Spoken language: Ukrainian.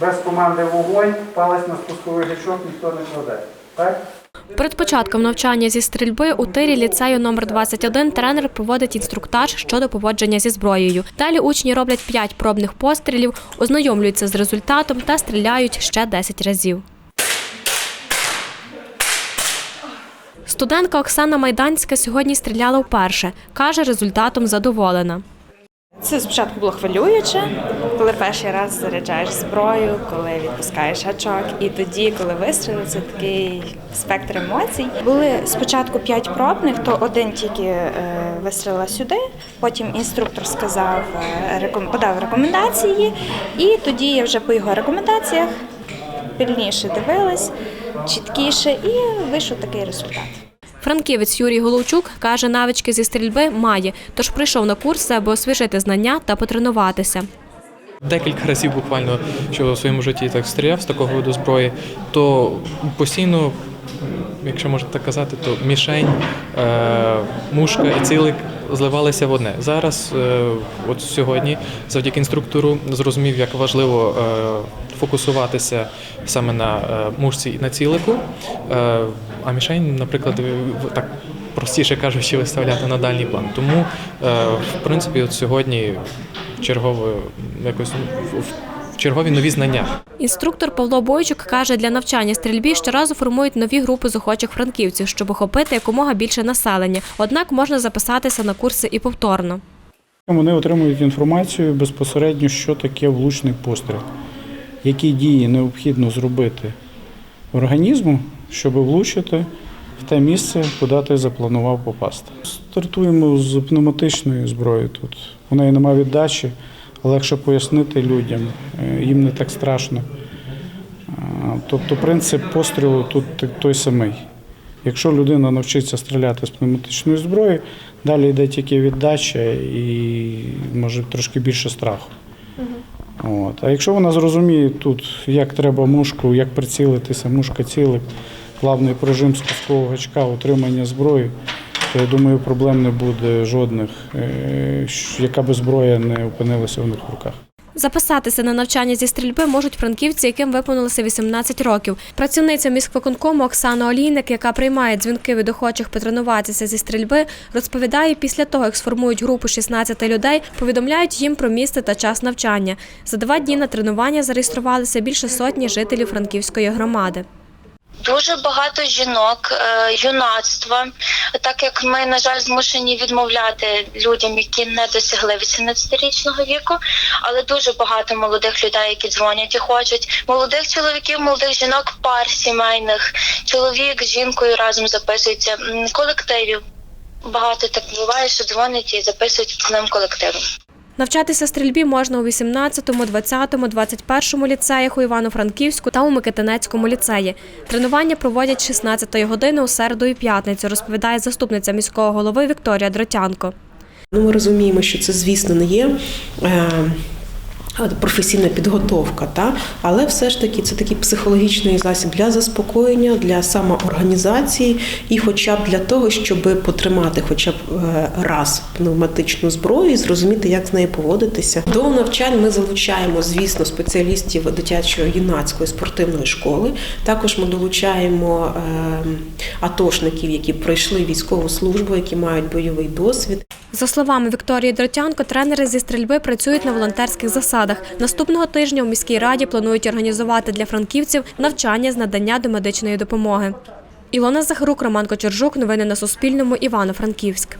без команди вогонь, палець на спусковий гачок ніхто не кладе. Так? Перед початком навчання зі стрільби у тирі ліцею номер 21 тренер проводить інструктаж щодо поводження зі зброєю. Далі учні роблять 5 пробних пострілів, ознайомлюються з результатом та стріляють ще 10 разів. Студентка Оксана Майданська сьогодні стріляла вперше. Каже, результатом задоволена. Це спочатку було хвилююче, коли перший раз заряджаєш зброю, коли відпускаєш гачок, і тоді, коли вистріли, це такий спектр емоцій. Були спочатку п'ять пробних, то один тільки е, вистрілила сюди, потім інструктор сказав, е, подав рекомендації, і тоді я вже по його рекомендаціях пильніше дивилась, чіткіше, і вийшов такий результат. Франківець Юрій Головчук каже, навички зі стрільби має, тож прийшов на курси, аби освіжити знання та потренуватися. Декілька разів буквально, що у своєму житті так стріляв з такого виду зброї, то постійно, якщо можна так казати, то мішень, е, мушка і цілик зливалися в одне. Зараз, е, от сьогодні, завдяки інструктору, зрозумів, як важливо е, фокусуватися саме на мушці і на цілику. Е, а мішень, наприклад, так простіше кажучи, виставляти на дальній план. Тому, е, в принципі, от сьогодні чергово якось в чергові нові знання. Інструктор Павло Бойчук каже, для навчання стрільбі щоразу формують нові групи з охочих франківців, щоб охопити якомога більше населення. Однак можна записатися на курси і повторно. Вони отримують інформацію безпосередньо, що таке влучний постріл, які дії необхідно зробити організму, щоб влучити в те місце, куди ти запланував попасти. Стартуємо з пневматичної зброї тут. У неї немає віддачі, легше пояснити людям, е, їм не так страшно. Тобто принцип пострілу тут той самий. Якщо людина навчиться стріляти з пневматичної зброї, далі йде тільки віддача і може трошки більше страху. От. А якщо вона зрозуміє тут, як треба мушку, як прицілитися, мушка цілик, плавний прижим спускового гачка, утримання зброї, то я думаю, проблем не буде жодних, е, яка би зброя не опинилася в них в руках. Записатися на навчання зі стрільби можуть франківці, яким виповнилося 18 років. Працівниця міськвиконкому Оксана Олійник, яка приймає дзвінки від охочих потренуватися зі стрільби, розповідає, після того, як сформують групу 16 людей, повідомляють їм про місце та час навчання. За два дні на тренування зареєструвалися більше сотні жителів Франківської громади. Дуже багато жінок, е, юнацтва, так як ми, на жаль, змушені відмовляти людям, які не досягли 18-річного віку, але дуже багато молодих людей, які дзвонять і хочуть. Молодих чоловіків, молодих жінок, пар сімейних, чоловік з жінкою разом записуються, м, колективів. Багато так буває, що дзвонять і записують з ним колективом. Навчатися стрільбі можна у 18, 20, 21 ліцеях у Івано-Франківську та у Микитинецькому ліцеї. Тренування проводять з 16 години у середу і п'ятницю, розповідає заступниця міського голови Вікторія Дротянко. Ну, ми розуміємо, що це, звісно, не є. Професійна підготовка, та але все ж таки це такий психологічний засіб для заспокоєння, для самоорганізації і, хоча б для того, щоб потримати, хоча б е, раз пневматичну зброю і зрозуміти, як з нею поводитися. До навчань ми залучаємо, звісно, спеціалістів дитячої юнацької спортивної школи. Також ми долучаємо е, атошників, які пройшли військову службу, які мають бойовий досвід. За словами Вікторії Дротянко, тренери зі стрільби працюють на волонтерських засадах. Наступного тижня у міській раді планують організувати для франківців навчання з надання домедичної допомоги. Ілона Захарук, Роман Кочержук. Новини на Суспільному. Івано-Франківськ.